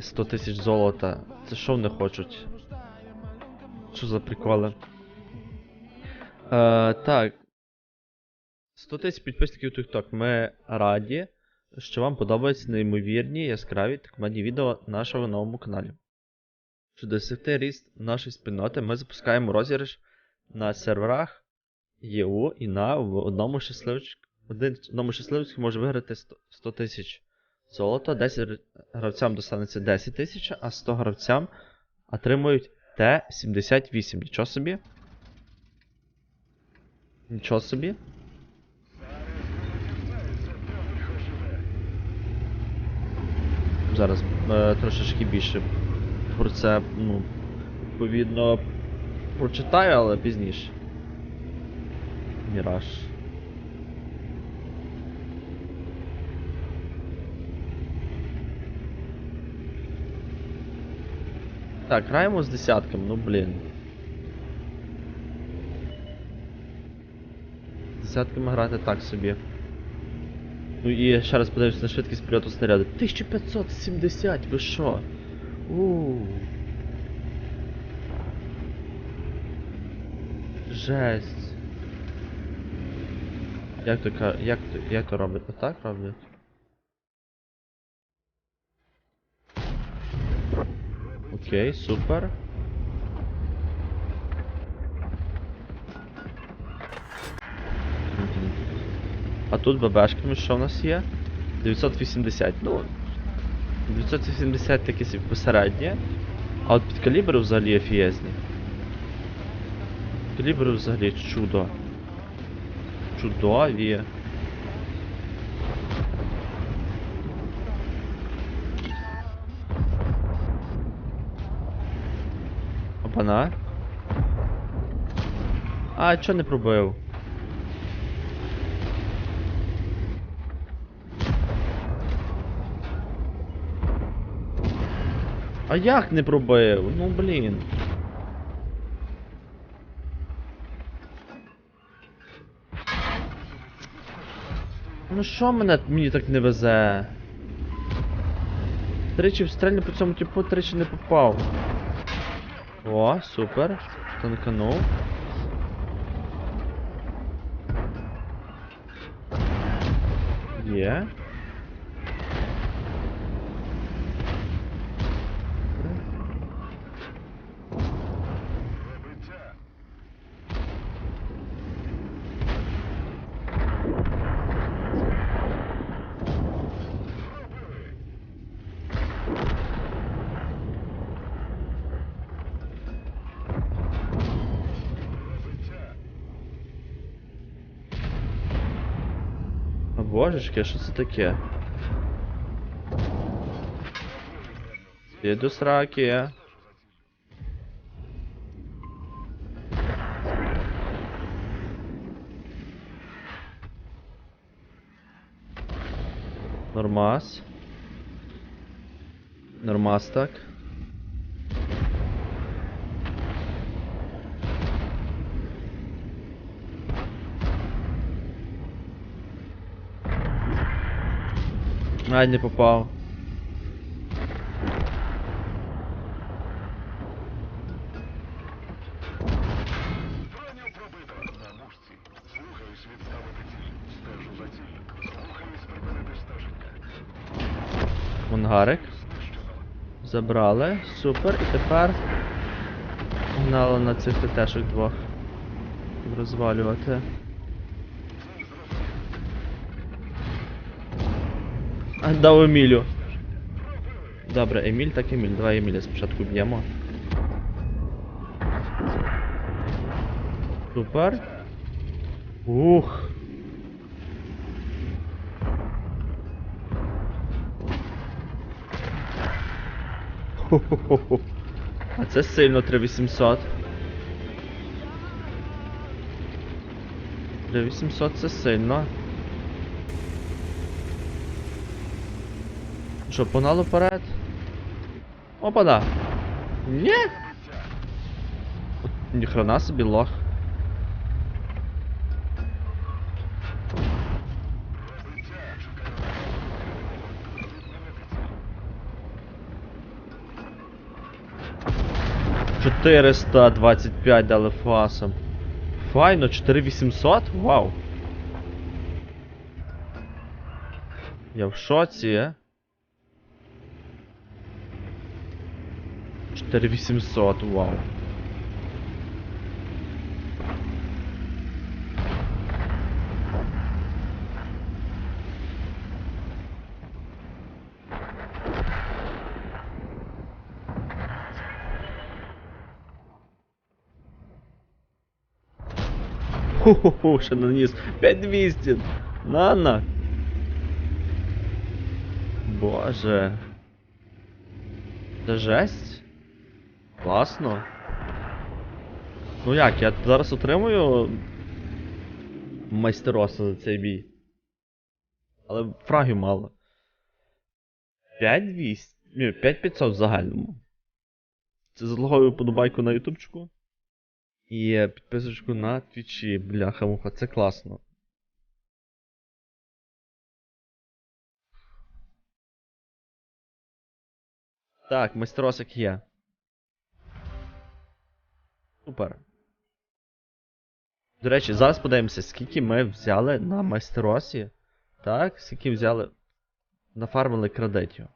100 тисяч золота. Це що вони хочуть? Що за приколи? Е, так. 100 тисяч підписників TikTok. Ми раді, що вам подобаються неймовірні яскраві та комедні відео на нашому новому каналі. Щоб досягти ріст нашої спільноти, ми запускаємо розіграш на серверах ЄУ і на в одному щасливчику. Один одному щасливчику може виграти 100 100 тисяч золота, 10 гравцям достанеться 10 тисяч, а 100 гравцям отримують Т-78. Нічого собі. Нічого собі. Зараз е, трошечки більше про це, ну, відповідно, прочитаю, але пізніше. Міраж. Так, граємо з десятками, ну блін. Десятками грати так собі. Ну і ще раз подивлюсь на швидкість польоту снаряду. 1570, ви що? Ууу. Жесть. Як то як то як то роблять? Отак роблять? Окей, супер. А тут ББшками що в нас є? 980. Ну. 980 такі собі посереднє. А от під калібри взагалі офієзні. Калібри взагалі чудо. Чудові. Опана. А, чо не пробив? А як не пробив? Ну блін. Ну що мене мені так не везе? Тричі встрельну по цьому типу тричі не попав. О, супер. Танканув. Є. божечки, що це таке? Іду сраки. Нормас. Нормас так. Припинити стеження. Монгарик. Знищено. Забрали. Супер. І тепер погнали на цих ТТшок двох. Розвалювати. дав Емілю. Добре, Еміль так Еміль. Давай Еміля спочатку б'ємо. Супер. Ух. Хо-хо-хо-хо. А це сильно 3800. 3800 це сильно. Що, погнало вперед? Опа-да! Ні! Ніхрена собі лох. Припинити стеження. 425 дали фасом. Файно, 4800? Вау. Я в шоці. 4800, вау. Ху-ху-ху, ще наніс. 5200. На-на. Боже. Це жесть. Класно. Ну як, я зараз отримую майстероса за цей бій. Але фрагів мало. 5200. Ні, 5500 в загальному. Це заслуговую подобайку на ютубчику. І підписочку на твічі, бляха муха, це класно. Так, майстеросик є. Супер. До речі, зараз подивимося, скільки ми взяли на майстеросі. Так, скільки взяли. Нафармили кредитів.